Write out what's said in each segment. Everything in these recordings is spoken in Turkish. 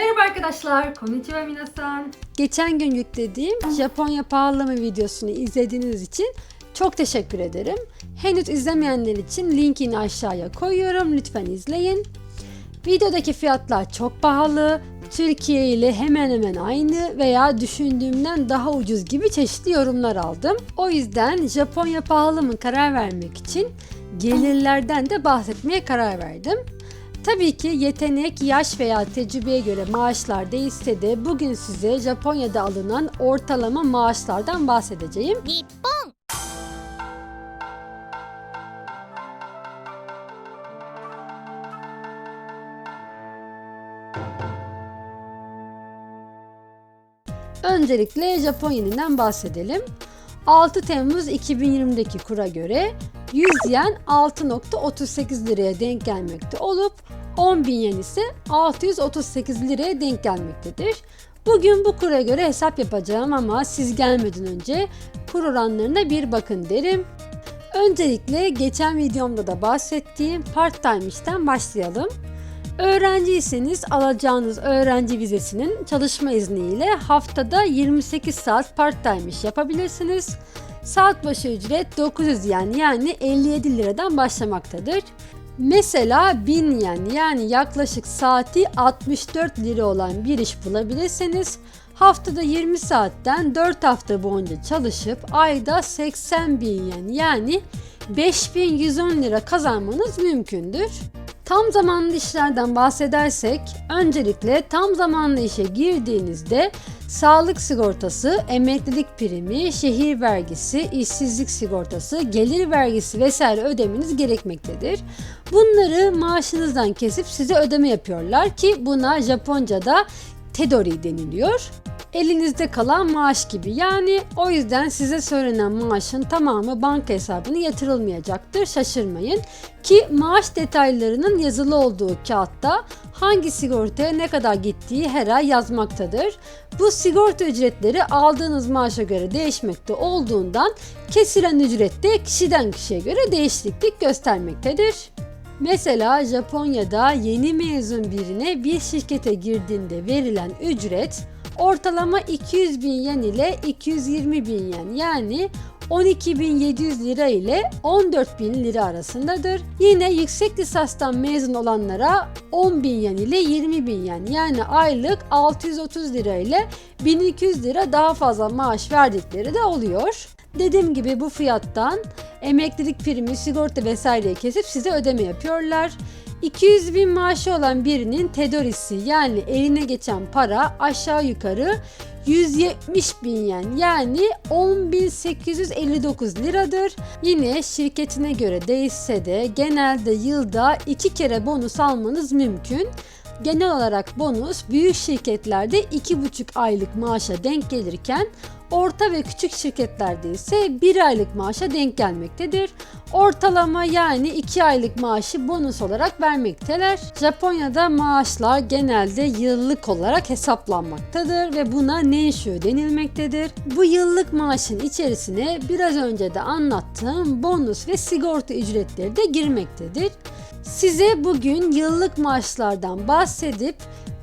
Merhaba arkadaşlar, konnichiwa minasan. Geçen gün yüklediğim Japonya pahalılama videosunu izlediğiniz için çok teşekkür ederim. Henüz izlemeyenler için linkini aşağıya koyuyorum. Lütfen izleyin. Videodaki fiyatlar çok pahalı. Türkiye ile hemen hemen aynı veya düşündüğümden daha ucuz gibi çeşitli yorumlar aldım. O yüzden Japonya pahalı mı karar vermek için gelirlerden de bahsetmeye karar verdim. Tabii ki yetenek, yaş veya tecrübeye göre maaşlar değişse de bugün size Japonya'da alınan ortalama maaşlardan bahsedeceğim. 日本 Öncelikle Japon yeninden bahsedelim. 6 Temmuz 2020'deki kura göre 100 yen 6.38 liraya denk gelmekte olup 10 bin yen ise 638 liraya denk gelmektedir. Bugün bu kura göre hesap yapacağım ama siz gelmeden önce kur oranlarına bir bakın derim. Öncelikle geçen videomda da bahsettiğim part-time işten başlayalım. Öğrenciyseniz alacağınız öğrenci vizesinin çalışma izniyle haftada 28 saat part-time iş yapabilirsiniz. Saat başı ücret 900 yen yani 57 liradan başlamaktadır. Mesela 1000 yen yani yaklaşık saati 64 lira olan bir iş bulabilirseniz haftada 20 saatten 4 hafta boyunca çalışıp ayda 80 bin yen yani 5110 lira kazanmanız mümkündür. Tam zamanlı işlerden bahsedersek öncelikle tam zamanlı işe girdiğinizde sağlık sigortası, emeklilik primi, şehir vergisi, işsizlik sigortası, gelir vergisi vesaire ödemeniz gerekmektedir. Bunları maaşınızdan kesip size ödeme yapıyorlar ki buna Japonca'da tedori deniliyor elinizde kalan maaş gibi. Yani o yüzden size söylenen maaşın tamamı banka hesabına yatırılmayacaktır. Şaşırmayın. Ki maaş detaylarının yazılı olduğu kağıtta hangi sigortaya ne kadar gittiği her ay yazmaktadır. Bu sigorta ücretleri aldığınız maaşa göre değişmekte olduğundan kesilen ücret de kişiden kişiye göre değişiklik göstermektedir. Mesela Japonya'da yeni mezun birine bir şirkete girdiğinde verilen ücret ortalama 200 bin yen ile 220 bin yen yani 12.700 lira ile 14.000 lira arasındadır. Yine yüksek lisanstan mezun olanlara 10.000 yen ile 20.000 yen yani aylık 630 lira ile 1200 lira daha fazla maaş verdikleri de oluyor. Dediğim gibi bu fiyattan emeklilik primi, sigorta vesaireyi kesip size ödeme yapıyorlar. 200 bin maaşı olan birinin tedorisi yani eline geçen para aşağı yukarı 170 bin yen yani 10.859 liradır. Yine şirketine göre değişse de genelde yılda iki kere bonus almanız mümkün. Genel olarak bonus büyük şirketlerde 2,5 aylık maaşa denk gelirken orta ve küçük şirketlerde ise 1 aylık maaşa denk gelmektedir. Ortalama yani 2 aylık maaşı bonus olarak vermekteler. Japonya'da maaşlar genelde yıllık olarak hesaplanmaktadır ve buna nenshu denilmektedir. Bu yıllık maaşın içerisine biraz önce de anlattığım bonus ve sigorta ücretleri de girmektedir. Size bugün yıllık maaşlardan bahsedip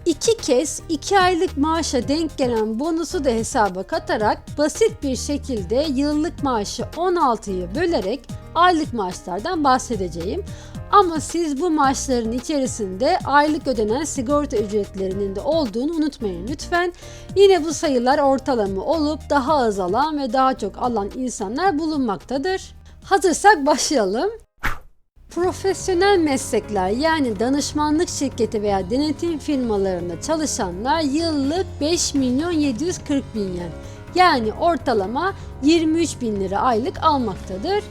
iki kez 2 aylık maaşa denk gelen bonusu da hesaba katarak basit bir şekilde yıllık maaşı 16'yı bölerek aylık maaşlardan bahsedeceğim. Ama siz bu maaşların içerisinde aylık ödenen sigorta ücretlerinin de olduğunu unutmayın lütfen. Yine bu sayılar ortalama olup daha az alan ve daha çok alan insanlar bulunmaktadır. Hazırsak başlayalım. Profesyonel meslekler yani danışmanlık şirketi veya denetim firmalarında çalışanlar yıllık 5 milyon 740 bin yen. Yani ortalama 23 bin lira aylık almaktadır.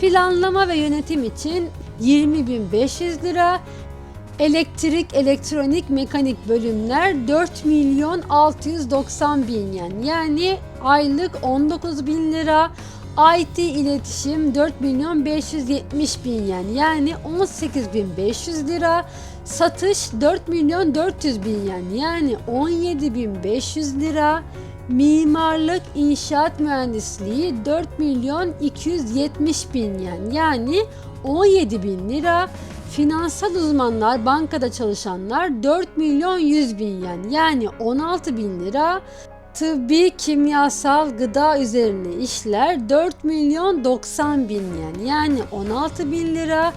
Planlama ve yönetim için 20.500 lira, elektrik, elektronik, mekanik bölümler 4 milyon 690 bin yen. Yani aylık 19 bin lira, IT iletişim 4 milyon 570 bin yen yani 18 bin 500 lira. Satış 4 milyon 400 bin yen yani 17 bin 500 lira. Mimarlık, inşaat mühendisliği 4 milyon 270 bin yen yani 17 bin lira. Finansal uzmanlar, bankada çalışanlar 4 milyon 100 bin yen yani 16 bin lira. Tıbbi, kimyasal, gıda üzerine işler 4 milyon 90 bin yen yani 16 bin lira.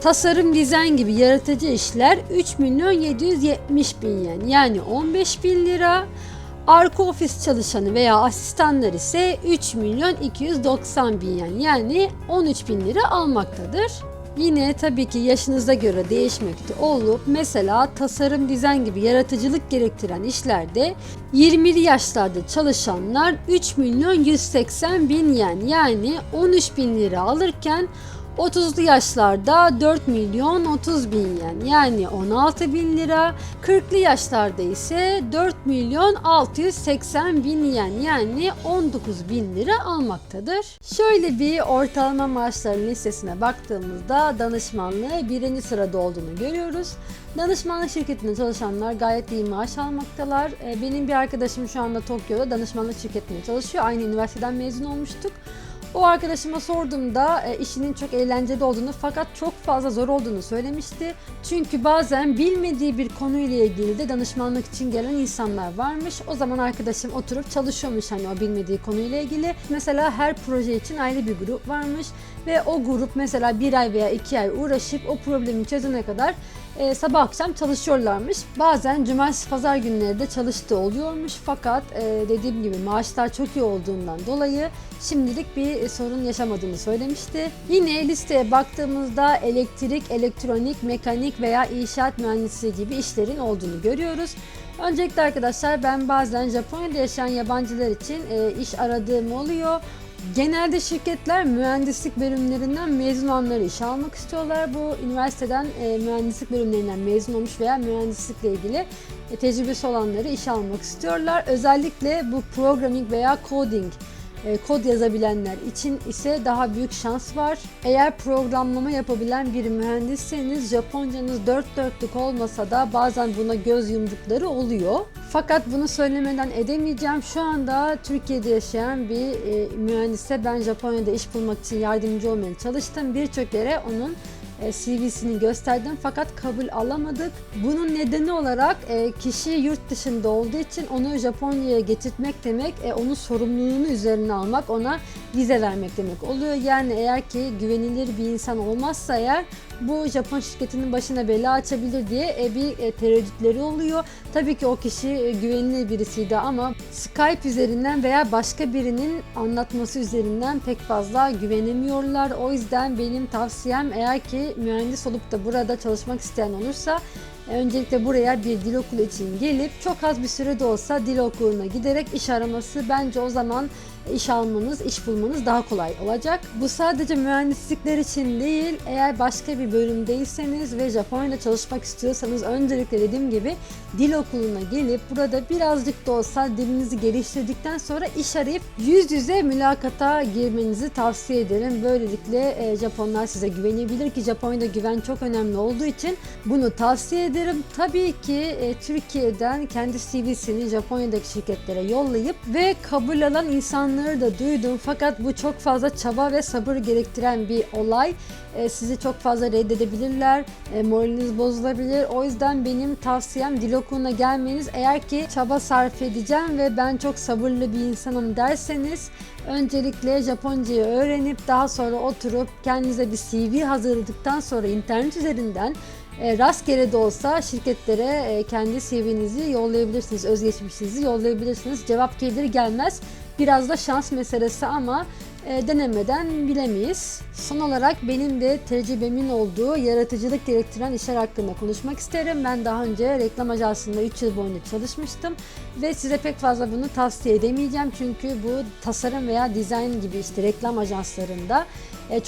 Tasarım, dizayn gibi yaratıcı işler 3 milyon 770 bin yen yani 15 bin lira. Arka ofis çalışanı veya asistanlar ise 3 milyon 290 bin yen yani 13 bin lira almaktadır. Yine tabii ki yaşınıza göre değişmekte olup mesela tasarım, dizayn gibi yaratıcılık gerektiren işlerde 20'li yaşlarda çalışanlar 3 milyon 180 bin yen yani 13 bin lira alırken 30'lu yaşlarda 4 milyon 30 bin yen yani 16 bin lira. 40'lı yaşlarda ise 4 milyon 680 bin yen yani 19 bin lira almaktadır. Şöyle bir ortalama maaşların listesine baktığımızda danışmanlığı birinci sırada olduğunu görüyoruz. Danışmanlık şirketinde çalışanlar gayet iyi maaş almaktalar. Ee, Benim bir arkadaşım şu anda Tokyo'da danışmanlık şirketinde çalışıyor. Aynı üniversiteden mezun olmuştuk. O arkadaşıma sorduğumda e, işinin çok eğlenceli olduğunu fakat çok fazla zor olduğunu söylemişti. Çünkü bazen bilmediği bir konuyla ilgili de danışmanlık için gelen insanlar varmış. O zaman arkadaşım oturup çalışıyormuş hani o bilmediği konuyla ilgili. Mesela her proje için ayrı bir grup varmış ve o grup mesela bir ay veya iki ay uğraşıp o problemi çözene kadar e, sabah akşam çalışıyorlarmış. Bazen cumartesi pazar günleri de çalıştığı oluyormuş fakat e, dediğim gibi maaşlar çok iyi olduğundan dolayı şimdilik bir sorun yaşamadığını söylemişti. Yine listeye baktığımızda elektrik, elektronik, mekanik veya inşaat mühendisliği gibi işlerin olduğunu görüyoruz. Öncelikle arkadaşlar ben bazen Japonya'da yaşayan yabancılar için e, iş aradığım oluyor. Genelde şirketler mühendislik bölümlerinden mezun olanları işe almak istiyorlar. Bu üniversiteden e, mühendislik bölümlerinden mezun olmuş veya mühendislikle ilgili e, tecrübesi olanları işe almak istiyorlar. Özellikle bu programming veya coding kod yazabilenler için ise daha büyük şans var. Eğer programlama yapabilen bir mühendisseniz Japoncanız dört dörtlük olmasa da bazen buna göz yumdukları oluyor. Fakat bunu söylemeden edemeyeceğim. Şu anda Türkiye'de yaşayan bir e, mühendise ben Japonya'da iş bulmak için yardımcı olmaya çalıştım. Birçok yere onun e, CV'sini gösterdim fakat kabul alamadık. Bunun nedeni olarak e, kişi yurt dışında olduğu için onu Japonya'ya getirtmek demek, e, onun sorumluluğunu üzerine almak, ona vize vermek demek oluyor. Yani eğer ki güvenilir bir insan olmazsa eğer bu Japon şirketinin başına bela açabilir diye e, bir e, tereddütleri oluyor. Tabii ki o kişi e, güvenilir birisiydi ama Skype üzerinden veya başka birinin anlatması üzerinden pek fazla güvenemiyorlar. O yüzden benim tavsiyem eğer ki mühendis olup da burada çalışmak isteyen olursa Öncelikle buraya bir dil okulu için gelip çok az bir sürede olsa dil okuluna giderek iş araması bence o zaman iş almanız, iş bulmanız daha kolay olacak. Bu sadece mühendislikler için değil, eğer başka bir bölümdeyseniz ve Japonya'da çalışmak istiyorsanız öncelikle dediğim gibi dil okuluna gelip burada birazcık da olsa dilinizi geliştirdikten sonra iş arayıp yüz yüze mülakata girmenizi tavsiye ederim. Böylelikle e, Japonlar size güvenebilir ki Japonya'da güven çok önemli olduğu için bunu tavsiye ederim. Tabii ki e, Türkiye'den kendi CV'sini Japonya'daki şirketlere yollayıp ve kabul alan insanları da duydum. Fakat bu çok fazla çaba ve sabır gerektiren bir olay. E, sizi çok fazla reddedebilirler, e, moraliniz bozulabilir. O yüzden benim tavsiyem dil okuluna gelmeniz. Eğer ki çaba sarf edeceğim ve ben çok sabırlı bir insanım derseniz öncelikle Japoncayı öğrenip daha sonra oturup kendinize bir CV hazırladıktan sonra internet üzerinden e, rastgele de olsa şirketlere e, kendi CV'nizi yollayabilirsiniz, özgeçmişinizi yollayabilirsiniz. Cevap gelir gelmez biraz da şans meselesi ama e, denemeden bilemeyiz. Son olarak benim de tecrübemin olduğu yaratıcılık gerektiren işler hakkında konuşmak isterim. Ben daha önce reklam ajansında 3 yıl boyunca çalışmıştım ve size pek fazla bunu tavsiye edemeyeceğim çünkü bu tasarım veya dizayn gibi işte reklam ajanslarında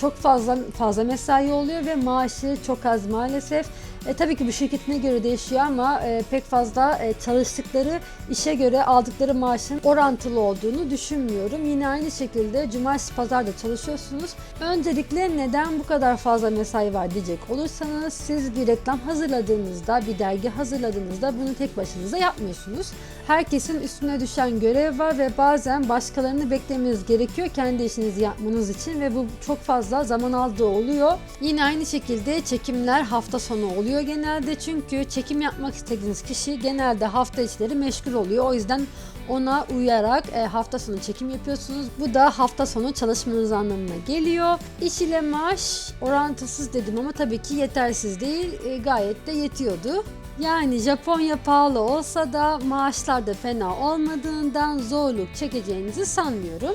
çok fazla fazla mesai oluyor ve maaşı çok az maalesef. E, tabii ki bu şirketine göre değişiyor ama e, pek fazla e, çalıştıkları işe göre aldıkları maaşın orantılı olduğunu düşünmüyorum. Yine aynı şekilde cumartesi pazarda çalışıyorsunuz. Öncelikle neden bu kadar fazla mesai var diyecek olursanız siz bir reklam hazırladığınızda, bir dergi hazırladığınızda bunu tek başınıza yapmıyorsunuz. Herkesin üstüne düşen görev var ve bazen başkalarını beklemeniz gerekiyor kendi işinizi yapmanız için ve bu çok fazla zaman aldığı oluyor. Yine aynı şekilde çekimler hafta sonu oluyor genelde. Çünkü çekim yapmak istediğiniz kişi genelde hafta içleri meşgul oluyor. O yüzden ona uyarak e, hafta sonu çekim yapıyorsunuz. Bu da hafta sonu çalışmanız anlamına geliyor. İş ile maaş orantısız dedim ama tabii ki yetersiz değil. E, gayet de yetiyordu. Yani Japonya pahalı olsa da maaşlar da fena olmadığından zorluk çekeceğinizi sanmıyorum.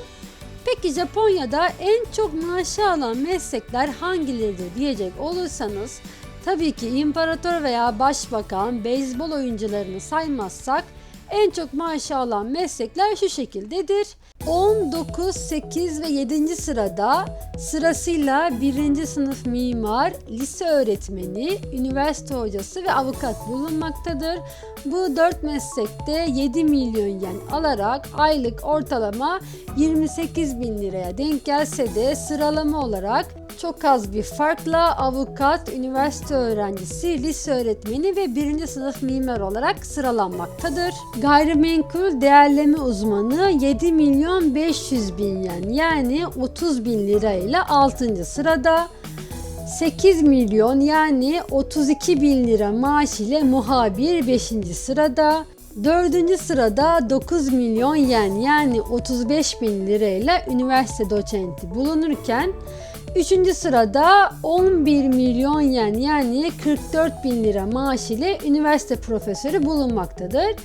Peki Japonya'da en çok maaşı alan meslekler hangileridir diyecek olursanız tabii ki imparator veya başbakan, beyzbol oyuncularını saymazsak en çok maaşı alan meslekler şu şekildedir. 10, 9, 8 ve 7. sırada sırasıyla 1. sınıf mimar, lise öğretmeni, üniversite hocası ve avukat bulunmaktadır. Bu 4 meslekte 7 milyon yen alarak aylık ortalama 28 bin liraya denk gelse de sıralama olarak çok az bir farkla avukat, üniversite öğrencisi, lise öğretmeni ve birinci sınıf mimar olarak sıralanmaktadır. Gayrimenkul değerleme uzmanı 7 milyon 500 bin yen yani 30 bin lira ile 6. sırada. 8 milyon yani 32 bin lira maaş ile muhabir 5. sırada. 4. sırada 9 milyon yen yani 35 bin lirayla üniversite doçenti bulunurken 3. sırada 11 milyon yen yani 44 bin lira maaş ile üniversite profesörü bulunmaktadır.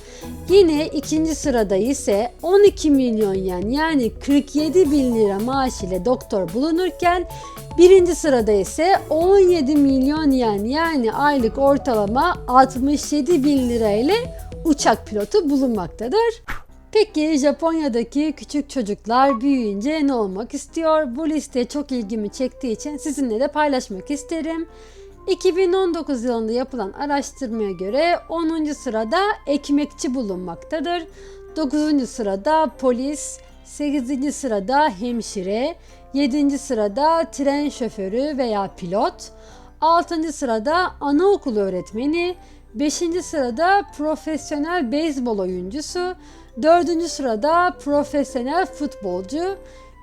Yine ikinci sırada ise 12 milyon yen yani 47 bin lira maaş ile doktor bulunurken birinci sırada ise 17 milyon yen yani aylık ortalama 67 bin lira ile uçak pilotu bulunmaktadır. Peki Japonya'daki küçük çocuklar büyüyünce ne olmak istiyor? Bu liste çok ilgimi çektiği için sizinle de paylaşmak isterim. 2019 yılında yapılan araştırmaya göre 10. sırada ekmekçi bulunmaktadır. 9. sırada polis, 8. sırada hemşire, 7. sırada tren şoförü veya pilot, 6. sırada anaokulu öğretmeni, 5. sırada profesyonel beyzbol oyuncusu, 4. sırada profesyonel futbolcu,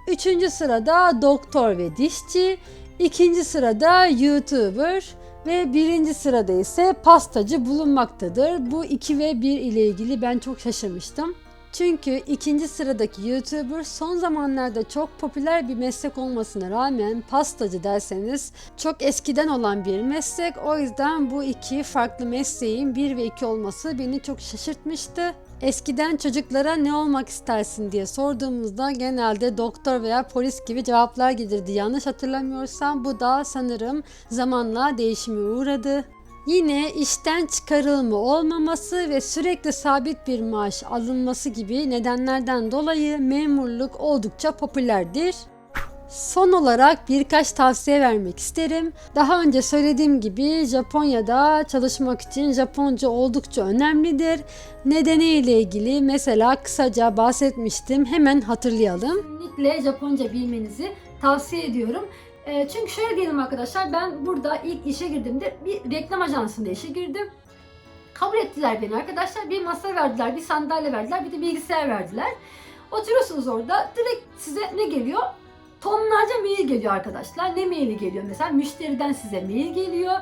3. sırada doktor ve dişçi, 2. sırada YouTuber ve 1. sırada ise pastacı bulunmaktadır. Bu 2 ve 1 ile ilgili ben çok şaşırmıştım. Çünkü ikinci sıradaki YouTuber son zamanlarda çok popüler bir meslek olmasına rağmen pastacı derseniz çok eskiden olan bir meslek. O yüzden bu iki farklı mesleğin 1 ve 2 olması beni çok şaşırtmıştı. Eskiden çocuklara ne olmak istersin diye sorduğumuzda genelde doktor veya polis gibi cevaplar gelirdi. Yanlış hatırlamıyorsam bu da sanırım zamanla değişime uğradı. Yine işten çıkarılma olmaması ve sürekli sabit bir maaş alınması gibi nedenlerden dolayı memurluk oldukça popülerdir. Son olarak birkaç tavsiye vermek isterim. Daha önce söylediğim gibi Japonya'da çalışmak için Japonca oldukça önemlidir. Nedeniyle ilgili mesela kısaca bahsetmiştim. Hemen hatırlayalım. Kesinlikle Japonca bilmenizi tavsiye ediyorum. E, çünkü şöyle diyelim arkadaşlar ben burada ilk işe girdiğimde bir reklam ajansında işe girdim. Kabul ettiler beni arkadaşlar. Bir masa verdiler, bir sandalye verdiler, bir de bilgisayar verdiler. Oturuyorsunuz orada. Direkt size ne geliyor? Tonlarca mail geliyor arkadaşlar. Ne maili geliyor? Mesela müşteriden size mail geliyor.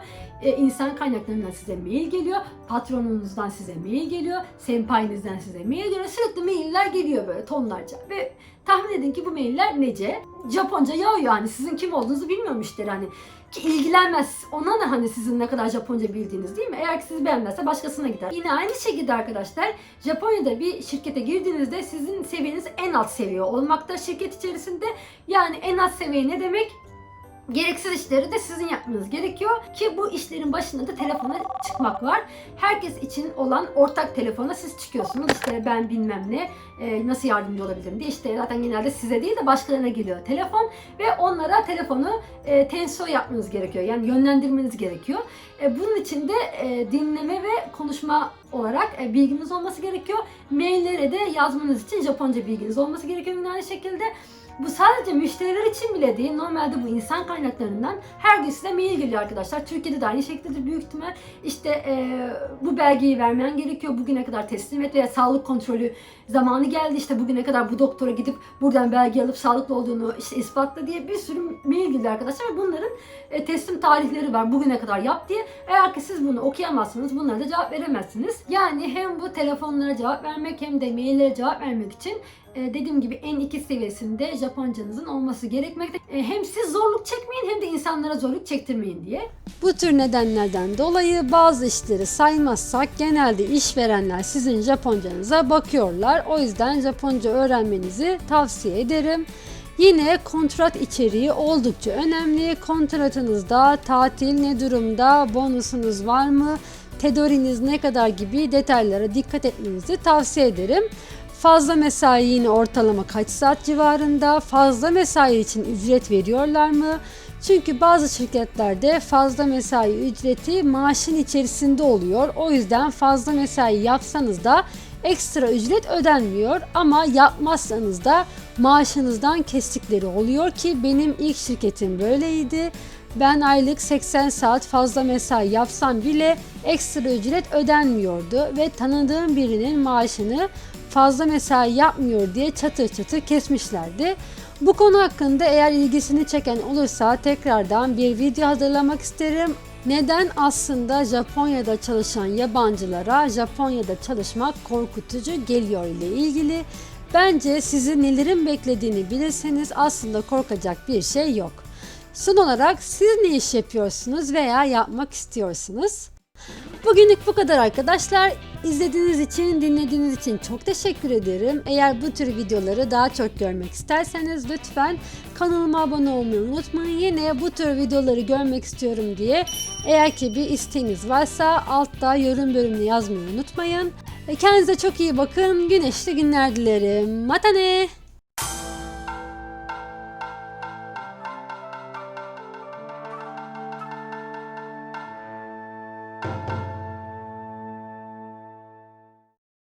E, insan kaynaklarından size mail geliyor. Patronunuzdan size mail geliyor. Senpainizden size mail geliyor. Sürekli mailler geliyor böyle tonlarca. Ve tahmin edin ki bu mailler nece? Japonca yağıyor yani. Sizin kim olduğunuzu bilmiyor müşteri hani. Ki ilgilenmez. Ona ne hani sizin ne kadar Japonca bildiğiniz değil mi? Eğer ki sizi beğenmezse başkasına gider. Yine aynı şekilde arkadaşlar Japonya'da bir şirkete girdiğinizde sizin seviyeniz en alt seviye olmakta şirket içerisinde. Yani en alt seviye ne demek? Gereksiz işleri de sizin yapmanız gerekiyor ki bu işlerin başında da telefona çıkmak var. Herkes için olan ortak telefona siz çıkıyorsunuz. İşte ben bilmem ne, e, nasıl yardımcı olabilirim diye. İşte zaten genelde size değil de başkalarına geliyor telefon ve onlara telefonu e, tenso yapmanız gerekiyor. Yani yönlendirmeniz gerekiyor. E, bunun için de dinleme ve konuşma olarak bilginiz olması gerekiyor. Maillere de yazmanız için Japonca bilginiz olması gerekiyor aynı şekilde. Bu sadece müşteriler için bile değil. Normalde bu insan kaynaklarından her gün size mail geliyor arkadaşlar. Türkiye'de de aynı şekildedir büyük ihtimal. İşte e, bu belgeyi vermen gerekiyor. Bugüne kadar teslim et veya sağlık kontrolü zamanı geldi. İşte bugüne kadar bu doktora gidip buradan belge alıp sağlıklı olduğunu işte ispatla diye bir sürü mail geliyor arkadaşlar. Bunların e, teslim tarihleri var. Bugüne kadar yap diye. Eğer ki siz bunu okuyamazsınız bunlara da cevap veremezsiniz. Yani hem bu telefonlara cevap vermek hem de maillere cevap vermek için dediğim gibi en iki seviyesinde Japoncanızın olması gerekmekte. E, hem siz zorluk çekmeyin hem de insanlara zorluk çektirmeyin diye. Bu tür nedenlerden dolayı bazı işleri saymazsak genelde işverenler sizin Japoncanıza bakıyorlar. O yüzden Japonca öğrenmenizi tavsiye ederim. Yine kontrat içeriği oldukça önemli. Kontratınızda tatil ne durumda, bonusunuz var mı, tedoriniz ne kadar gibi detaylara dikkat etmenizi tavsiye ederim. Fazla mesai yine ortalama kaç saat civarında? Fazla mesai için ücret veriyorlar mı? Çünkü bazı şirketlerde fazla mesai ücreti maaşın içerisinde oluyor. O yüzden fazla mesai yapsanız da ekstra ücret ödenmiyor ama yapmazsanız da maaşınızdan kestikleri oluyor ki benim ilk şirketim böyleydi. Ben aylık 80 saat fazla mesai yapsam bile ekstra ücret ödenmiyordu ve tanıdığım birinin maaşını fazla mesai yapmıyor diye çatır çatır kesmişlerdi. Bu konu hakkında eğer ilgisini çeken olursa tekrardan bir video hazırlamak isterim. Neden aslında Japonya'da çalışan yabancılara Japonya'da çalışmak korkutucu geliyor ile ilgili. Bence sizi nelerin beklediğini bilirseniz aslında korkacak bir şey yok. Son olarak siz ne iş yapıyorsunuz veya yapmak istiyorsunuz? Bugünlük bu kadar arkadaşlar. İzlediğiniz için, dinlediğiniz için çok teşekkür ederim. Eğer bu tür videoları daha çok görmek isterseniz lütfen kanalıma abone olmayı unutmayın. Yine bu tür videoları görmek istiyorum diye eğer ki bir isteğiniz varsa altta yorum bölümünü yazmayı unutmayın. Kendinize çok iyi bakın. Güneşli günler dilerim. Matane!